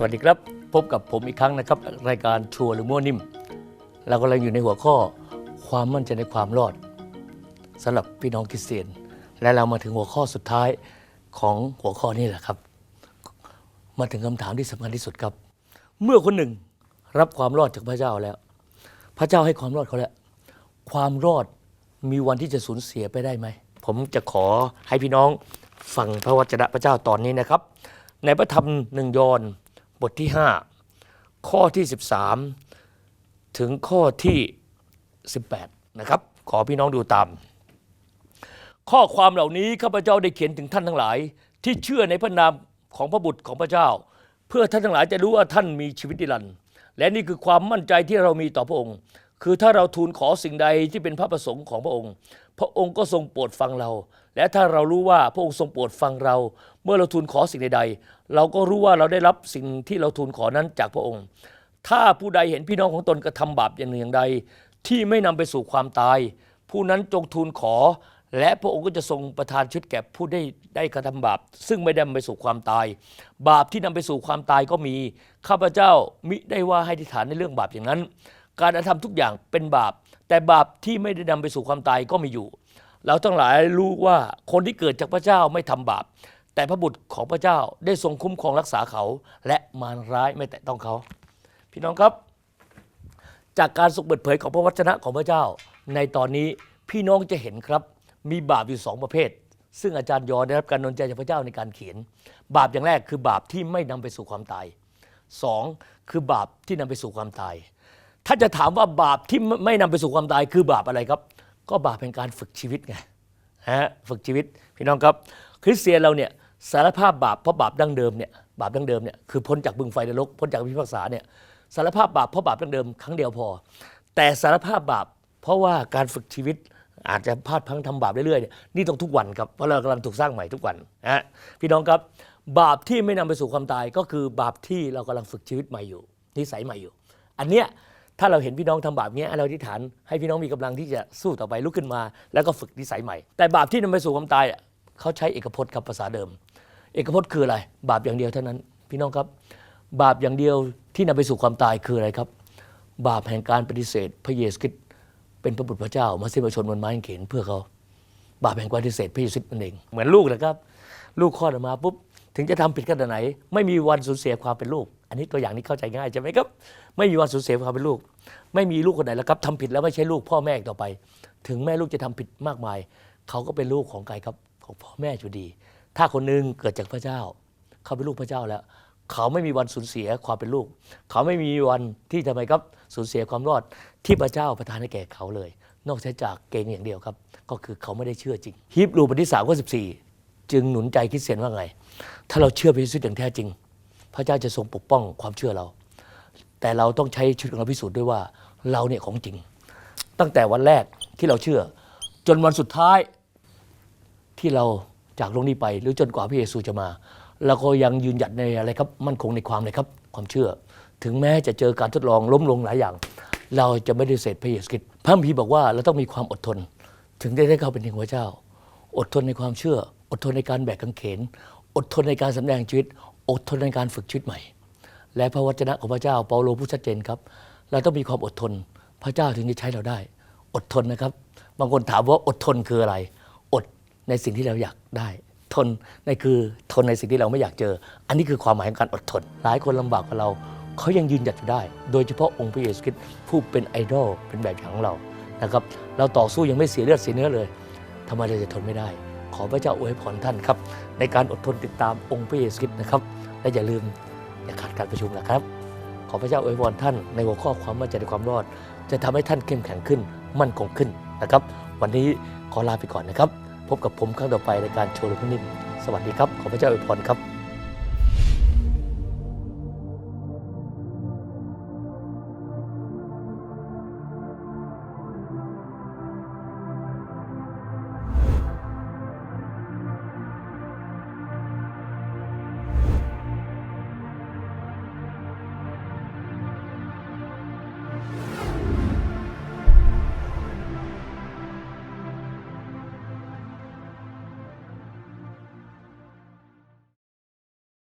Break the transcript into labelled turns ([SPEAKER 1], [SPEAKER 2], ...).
[SPEAKER 1] สวัสดีครับ พบกับผมอีกครั้งนะครับ รายการชัวร์หรือมั่วนิ่ม เรากำลังอยู่ในหัวข้อความมั่นใจในความรอดสำหรับพี่น้องคริสเตียน และเรามาถึงหัวข้อสุดท้ายของหัวข้อนี้แหละครับ มาถึงคำถามที่สำคัญที่สุดครับ เมื่อคนหนึ่งรับความรอดจากพระเจ้าแล้ว พระเจ้าให้ความรอดเขาแล้วความรอดมีวันที่จะสูญเสียไปได้ไหม ผมจะขอให้พี่น้องฟังพระวจนะพระเจ้าตอนนี้นะครับ ในพระธรรมหนึ่งยอห์น บทที่ 5 ข้อที่ 13 ถึงข้อที่ 18 นะครับ ขอพี่น้องดูตาม ข้อความเหล่านี้ข้าพเจ้าได้เขียนถึงท่านทั้งหลาย ที่เชื่อในพระนามของพระบุตรของพระเจ้า เพื่อท่านทั้งหลายจะรู้ว่าท่านมีชีวิตนิรันดร์และนี่คือความมั่นใจที่เรามีต่อพระองค์ คือถ้าเราทูลขอสิ่งใดที่เป็นพระประสงค์ของพระองค์ พระองค์ก็ทรงโปรดฟังเรา และถ้าเรารู้ว่าพระองค์ทรงโปรดฟังเรา เมื่อเราทูลขอสิ่งใด เราก็รู้ว่าเราได้รับสิ่งที่เราทูลขอนั้นจากพระองค์ ถ้าผู้ใดเห็นพี่น้องของตนกระทำบาปอย่างหนึ่งอย่างใด ที่ไม่นำไปสู่ความตาย ผู้นั้นจงทูลขอ และพระองค์ก็จะทรงประทานชีวิตแก่ผู้ได้ได้กระทำบาป ซึ่งไม่ได้นำไปสู่ความตาย บาปที่นำไปสู่ความตายก็มี ข้าพเจ้ามิได้ว่าให้ทิฏฐานในเรื่องบาปอย่างนั้น การกระทำทุกอย่างเป็นบาป แต่บาปที่ไม่ได้นำไปสู่ความตายก็มีอยู่ เราทั้งหลายรู้ว่าคนที่เกิดจากพระเจ้าไม่ทำบาป แต่พระบุตรของพระเจ้าได้ทรงคุ้มครองรักษาเขา และมารร้ายไม่แตะต้องเขา พี่น้องครับ จากการสุกเปิดเผยของพระวจนะของพระเจ้า ในตอนนี้พี่น้องจะเห็นครับ มีบาปอยู่สองประเภท ซึ่งอาจารย์ยอได้รับการนนใจจากพระเจ้าในการเขียน บาปอย่างแรกคือบาปที่ไม่นำไปสู่ความตายสองคือบาปที่นำไปสู่ความตาย ถ้าจะถามว่าบาปที่ไม่นำไปสู่ความตาย คือบาปอะไรครับ ก็บาปเป็นการฝึกชีวิตไงฮะฝึกชีวิตพี่น้องครับ คริสเตียนเราเนี่ย สารภาพบาปเพราะบาปดั้งเดิมเนี่ยบาปดั้งเดิมเนี่ยคือพ้นจากบึงไฟนรกพ้นจากพิพากษาเนี่ยสารภาพบาปเพราะบาปดั้งเดิมครั้งเดียวพอ แต่สารภาพบาปเพราะว่าการฝึกชีวิตอาจจะพลาดพลั้งทำบาปเรื่อยๆเนี่ยนี่ต้องทุกวันครับเพราะเรากำลังถูกสร้างใหม่ทุกวันนะพี่น้องครับบาปที่ไม่นำไปสู่ความตายก็คือบาปที่เรากำลังฝึกชีวิตใหม่อยู่นิสัยใหม่อยู่ อันเนี้ยถ้าเราเห็นพี่น้องทำบาปเนี้ยเราอธิษฐานให้พี่น้องมีกำลังที่จะสู้ต่อไปลุกขึ้นมา แล้วก็ฝึกนิสัยใหม่ แต่บาปที่นำไปสู่ความตายอะ เขาใช้เอกพจน์ครับภาษาเดิม เอกพจน์คืออะไร บาปอย่างเดียวเท่านั้น พี่น้องครับ บาปอย่างเดียวที่นำไปสู่ความตายคืออะไรครับ บาปแห่งการปฏิเสธ พระเยซูคริสต์เป็นพระบุตรพระเจ้า มาสิ้นพระชนม์บนไม้เขนเพื่อเขาบาปแห่งการปฏิเสธพระเยซูคริสต์นั่นเองเหมือนลูกนะครับ ลูกคลอดออกมาปุ๊บถึงจะทำผิดขนาดไหน ไม่มีวันสูญเสียความเป็นลูก อันนี้ตัวอย่างนี้เข้าใจง่ายใช่ไหมครับ ไม่มีวันสูญเสียความเป็นลูก ไม่มีลูกคนไหนแล้วครับทำผิดแล้วไม่ใช่ลูกพ่อแม่อีกต่อไป ถึงแม่ลูกจะทำผิดมากมาย เขาก็เป็นลูกของใครครับ ของพ่อแม่อยู่ดี ถ้าคนหนึงเกิดจากพระเจ้า เขาเป็นลูกพระเจ้าแล้ว เขาไม่มีวันสูญเสียความเป็นลูก เขาไม่มีวันที่ทำไมครับสูญเสียความรอดที่พระเจ้าประทานให้แก่เขาเลย นอกจากเกณฑ์อย่างเดียวครับ ก็คือเขาไม่ได้เชื่อจริงฮีบรูบทที่สามข้อสิบสี่จึงหนุนใจคริสเตียนว่าไง ถ้าเราเชื่อพระเยซูอย่างแท้จริง พระเจ้าจะทรงปกป้องความเชื่อเรา แต่เราต้องใช้ชีวิตของเราพิสูจน์ด้วยว่าเราเนี่ยของจริง ตั้งแต่วันแรกที่เราเชื่อ จนวันสุดท้าย ที่เราจากโลกนี้ไป หรือจนกว่าพระเยซูจะมาเราก็ยังยืนหยัดในอะไรครับ มั่นคงในความเลยครับ ความเชื่อ ถึงแม้จะเจอการทดลองล้มลงหลายอย่าง เราจะไม่ได้เสร็จพระเยซูคริสต์พระคัมภีบอกว่าเราต้องมีความอดทน ถึงได้ได้เข้าเป็นถึงพระเจ้า อดทนในความเชื่อ อดทนในการแบกกางเขน อดทนในการสำแดงชีวิต อดทนในการฝึกชีวิตใหม่ และพระวจนะของพระเจ้าเปาโลพูดชัดเจนครับ เราต้องมีความอดทน พระเจ้าถึงจะใช้เราได้ อดทนนะครับ บางคนถามว่าอดทนคืออะไร ในสิ่งที่เราอยากได้ ทนในคือทนในสิ่งที่เราไม่อยากเจอ อันนี้คือความหมายของการอดทน หลายคนลำบากกว่าเราเขายังยืนหยัดอยู่ได้ โดยเฉพาะองค์พระเยซูคริสต์ผู้เป็นไอดอลเป็นแบบอย่างของเรานะครับ เราต่อสู้ยังไม่เสียเลือดเสียเนื้อเลยทำไมเราจะทนไม่ได้ ขอพระเจ้าอวยพรท่านครับ ในการอดทนติดตามองค์พระเยซูคริสต์นะครับ และอย่าลืมอย่าขาดการประชุมนะครับ ขอพระเจ้าอวยพรท่านในหัวข้อความมั่นใจในความรอด จะทำให้ท่านเข้มแข็งขึ้น มั่นคงขึ้นนะครับ วันนี้ขอลาไปก่อนนะครับ พบกับผมครั้งต่อไปในการโชว์ลูกนิ่มสวัสดีครับ ขอพระเจ้าอวยพรครับ